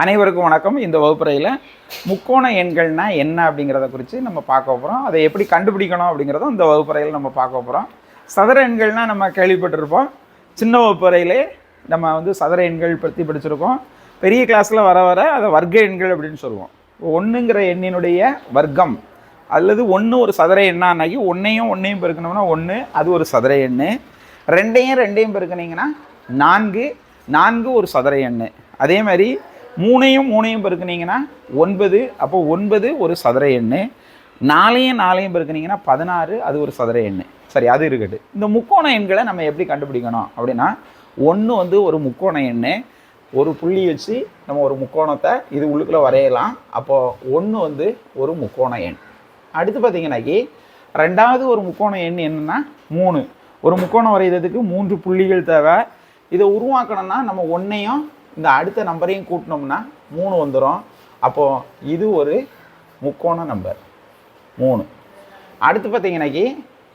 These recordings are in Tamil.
அனைவருக்கும் வணக்கம். இந்த வகுப்புறையில் முக்கோண எண்கள்னால் என்ன அப்படிங்கிறத குறித்து நம்ம பார்க்க போகிறோம் அதை எப்படி கண்டுபிடிக்கணும் அப்படிங்கிறதும் இந்த வகுப்புறையில் நம்ம பார்க்க போகிறோம் சதுர எண்கள்னால் நம்ம கேள்விப்பட்டிருப்போம். சின்ன வகுப்புறையிலே நம்ம வந்து சதுர எண்கள் பற்றி படிச்சிருக்கோம். பெரிய கிளாஸில் வர வர அதை வர்க்க எண்கள் அப்படின்னு சொல்லுவோம். ஒன்றுங்கிற எண்ணினுடைய வர்க்கம் அல்லது ஒன்று ஒரு சதுர எண்ணானாகி ஒன்றையும் ஒன்றையும் பெருக்கணும்னா ஒன்று அது ஒரு சதுர எண்ணு. ரெண்டையும் ரெண்டையும் பெருக்கினீங்கன்னா நான்கு நான்கு ஒரு சதுர எண்ணு. அதே மாதிரி மூணையும் மூணையும் பெருக்குனீங்கன்னா ஒன்பது அப்போ ஒன்பது ஒரு சதுர எண்ணு. நாலையும் நாலையும் பெருக்குனீங்கன்னா பதினாறு அது ஒரு சதுர எண்ணு. சரி அது இருக்கட்டு இந்த முக்கோண எண்களை நம்ம எப்படி கண்டுபிடிக்கணும் அப்படின்னா ஒன்று வந்து ஒரு முக்கோண எண்ணு ஒரு புள்ளி வச்சு நம்ம ஒரு முக்கோணத்தை இது உள்ளுக்குள்ளே வரையலாம். அப்போது ஒன்று வந்து ஒரு முக்கோண எண். அடுத்து பார்த்தீங்கன்னாக்கி ரெண்டாவது ஒரு முக்கோண எண் என்னென்னா மூணு. ஒரு முக்கோணம் வரைகிறதுக்கு மூன்று புள்ளிகள் தேவை. இதை உருவாக்கணும்னா நம்ம ஒன்றையும் இந்த அடுத்த நம்பரையும் கூட்டினோம்னா மூணு வந்துடும் அப்போது இது ஒரு முக்கோண நம்பர். மூணு. அடுத்து பார்த்தீங்கன்னாக்கி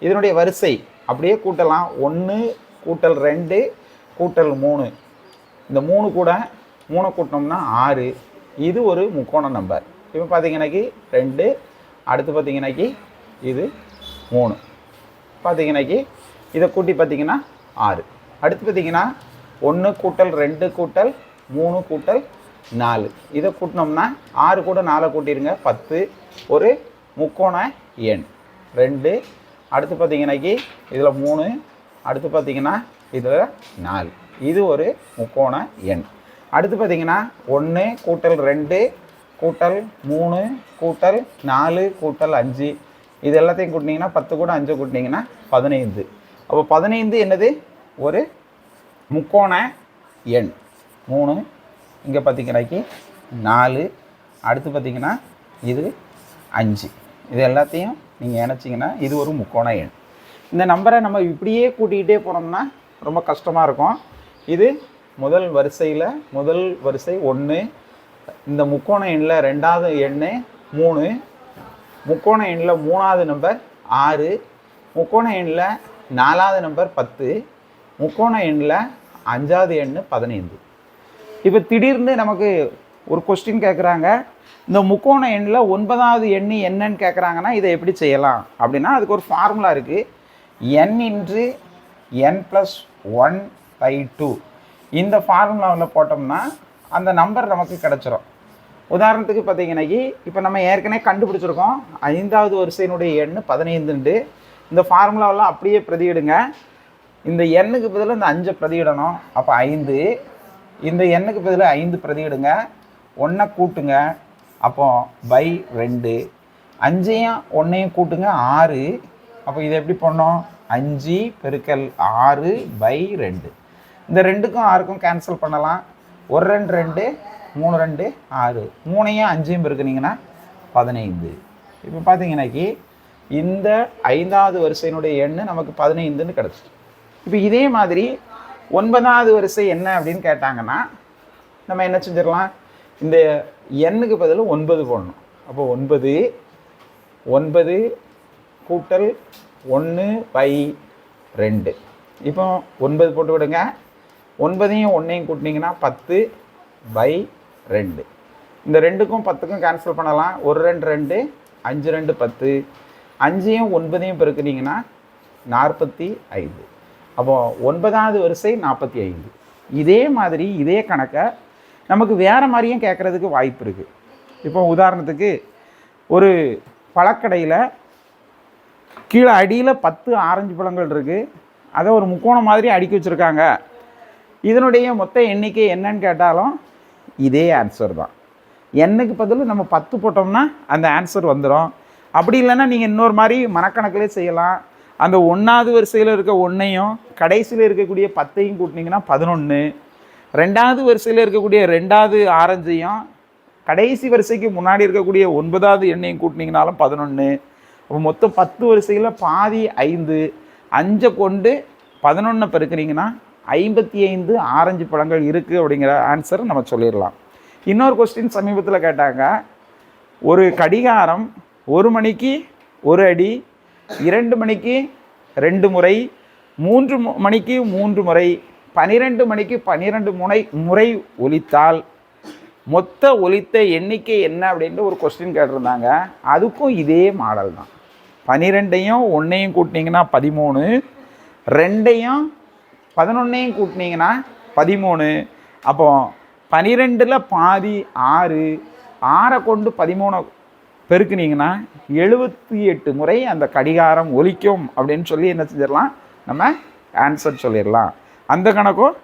இதனுடைய வரிசை. அப்படியே கூட்டலாம். ஒன்று கூட்டல் ரெண்டு கூட்டல் மூணு. இந்த மூணு கூட மூணை கூட்டினோம்னா ஆறு. இது ஒரு முக்கோண நம்பர். இப்போ பார்த்தீங்கன்னாக்கி ரெண்டு. அடுத்து பார்த்தீங்கன்னாக்கி இது மூணு. பார்த்தீங்கன்னாக்கி இதை கூட்டி பார்த்தீங்கன்னா ஆறு. அடுத்து பார்த்தீங்கன்னா ஒன்று கூட்டல் ரெண்டு கூட்டல் மூணு கூட்டல் நாலு. இதை கூட்டினோம்னா ஆறு கூட நாலை கூட்டிடுங்க. பத்து. ஒரு முக்கோண எண். ரெண்டு. அடுத்து பார்த்தீங்கன்னாக்கி இதில் மூணு. அடுத்து பார்த்தீங்கன்னா இதில் நாலு. இது ஒரு முக்கோண எண். அடுத்து பார்த்தீங்கன்னா ஒன்று கூட்டல் ரெண்டு கூட்டல் மூணு கூட்டல் நாலு கூட்டல் அஞ்சு. இது எல்லாத்தையும் கூட்டினீங்கன்னா பத்து கூட அஞ்சு கூட்டினீங்கன்னா பதினைந்து. அப்போ பதினைந்து என்னது? ஒரு முக்கோண எண். மூணு இங்கே பார்த்தீங்கன்னாக்கி நாலு அடுத்து பார்த்தீங்கன்னா இது அஞ்சு. இது எல்லாத்தையும் நீங்கள் இணைச்சிங்கன்னா இது ஒரு முக்கோண எண். இந்த நம்பரை நம்ம இப்படியே கூட்டிக்கிட்டே போனோம்னா ரொம்ப கஷ்டமாக இருக்கும். இது முதல் வரிசையில் முதல் வரிசை ஒன்று இந்த முக்கோண எண்ணில் ரெண்டாவது எண் மூணு முக்கோண எண்ணில் மூணாவது நம்பர் ஆறு முக்கோண எண்ணில் நாலாவது நம்பர் பத்து முக்கோண எண்ணில் அஞ்சாவது எண் பதினைந்து. இப்போ திடீர்னு நமக்கு ஒரு கொஸ்டின் கேட்குறாங்க இந்த முக்கோண எண்ணில் ஒன்பதாவது எண் என்னன்னு கேட்குறாங்கன்னா இதை எப்படி செய்யலாம்? அப்படின்னா அதுக்கு ஒரு ஃபார்முலா இருக்குது n into n plus one by two இந்த ஃபார்முலாவில் போட்டோம்னா அந்த நம்பர் நமக்கு கிடச்சிரும். உதாரணத்துக்கு பார்த்தீங்கன்னாக்கி இப்போ நம்ம ஏற்கனவே கண்டுபிடிச்சிருக்கோம். ஐந்தாவது வரிசையினுடைய எண் பதினைந்துண்டு இந்த ஃபார்முலாவெல்லாம் அப்படியே பிரதியிடுங்க. இந்த எண்ணுக்கு பதிலாக இந்த அஞ்சை பிரதியிடணும். அப்போ ஐந்து இந்த எண்ணுக்கு பதிலாக ஐந்து பிரதியிடுங்க. ஒன்றை கூட்டுங்க. அப்போ பை ரெண்டு. அஞ்சையும் ஒன்றையும் கூட்டுங்க. ஆறு. அப்போ இதை எப்படி பண்ணோம் அஞ்சு பெருக்கல் ஆறு பை ரெண்டு. இந்த ரெண்டுக்கும் ஆறுக்கும் கேன்சல் பண்ணலாம். ஒரு ரெண்டு ரெண்டு மூணு ரெண்டு ஆறு. மூணையும் அஞ்சையும் பெருக்குனீங்கன்னா பதினைந்து. இப்போ பார்த்தீங்கன்னாக்கி இந்த ஐந்தாவது வரிசையினுடைய எண்ணு நமக்கு பதினைந்துன்னு கிடச்சிச்சு. இப்போ இதே மாதிரி ஒன்பதாவது வரிசை என்ன அப்படின்னு கேட்டாங்கன்னா நம்ம என்ன செஞ்சிடலாம்? இந்த எண்ணுக்கு பதில் ஒன்பது போடணும். அப்போ ஒன்பது ஒன்பது கூட்டல் ஒன்று பை ரெண்டு. இப்போ ஒன்பது போட்டு விடுங்க. ஒன்பதையும் ஒன்றையும் கூட்டினீங்கன்னா பத்து பை ரெண்டு. இந்த ரெண்டுக்கும் பத்துக்கும் கேன்சல் பண்ணலாம். ஒரு ரெண்டு ரெண்டு அஞ்சு ரெண்டு பத்து. அஞ்சையும் ஒன்பதையும் பெருக்குனீங்கன்னா நாற்பத்தி ஐந்து. அப்போது ஒன்பதாவது வரிசை நாற்பத்தி ஐந்து. இதே மாதிரி இதே கணக்கை நமக்கு வேறு மாதிரியும் கேட்குறதுக்கு வாய்ப்பு இருக்குது இப்போ உதாரணத்துக்கு ஒரு பழக்கடையில் கீழே அடியில் பத்து ஆரஞ்சு பழங்கள் இருக்குது அதை ஒரு முக்கோணம் மாதிரி அடுக்கி வச்சுருக்காங்க. இதனுடைய மொத்த எண்ணிக்கை என்னன்னு கேட்டாலும் இதே ஆன்சர் தான். எண்ணுக்கு பதில் நம்ம பத்து போட்டோம்னா அந்த ஆன்சர் வந்துடும் அப்படி இல்லைன்னா நீங்கள் இன்னொரு மாதிரி மனக்கணக்கிலே செய்யலாம். அந்த ஒன்றாவது வரிசையில் இருக்க ஒன்றையும் கடைசியில் இருக்கக்கூடிய பத்தையும் கூட்டினீங்கன்னா பதினொன்று ரெண்டாவது வரிசையில் இருக்கக்கூடிய ரெண்டாவது ஆரஞ்சையும் கடைசி வரிசைக்கு முன்னாடி இருக்கக்கூடிய ஒன்பதாவது எண்ணையும் கூட்டினீங்கனாலும் பதினொன்று அப்போ மொத்தம் பத்து வரிசையில் பாதி ஐந்து. அஞ்சை கொண்டு பதினொன்றை பெருக்கிறீங்கன்னா ஐம்பத்தி ஐந்து ஆரஞ்சு பழங்கள் இருக்குது அப்படிங்கிற ஆன்சர் நம்ம சொல்லிடலாம். இன்னொரு கொஸ்டின் சமீபத்தில் கேட்டாங்க ஒரு கடிகாரம் ஒரு மணிக்கு ஒரு அடி இரண்டு மணிக்கு ரெண்டு முறை மூன்று மணிக்கு மூன்று முறை பனிரெண்டு மணிக்கு பன்னிரெண்டு முனை முறை ஒலித்தால் மொத்த ஒலித்த எண்ணிக்கை என்ன அப்படின்ட்டு ஒரு கொஸ்டின் கேட்டிருந்தாங்க. அதுக்கும் இதே மாடல் தான். பனிரெண்டையும் ஒன்றையும் கூட்டினீங்கன்னா பதிமூணு ரெண்டையும் பதினொன்னையும் கூட்டினீங்கன்னா பதிமூணு. அப்போ பனிரெண்டில் பாதி ஆறு ஆறை கொண்டு பதிமூணை பெருக்குனீங்கன்னா எழுபத்தி எட்டு முறை அந்த கடிகாரம் ஒலிக்கும் அப்படின்னு சொல்லி என்ன செஞ்சிடலாம்? நம்ம ஆன்சர் சொல்லிடலாம். அந்த கணக்கும்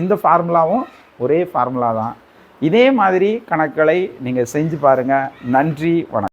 இந்த ஃபார்முலாவும் ஒரே ஃபார்முலா தான். இதே மாதிரி கணக்குகளை நீங்கள் செஞ்சு பாருங்கள் நன்றி வணக்கம்.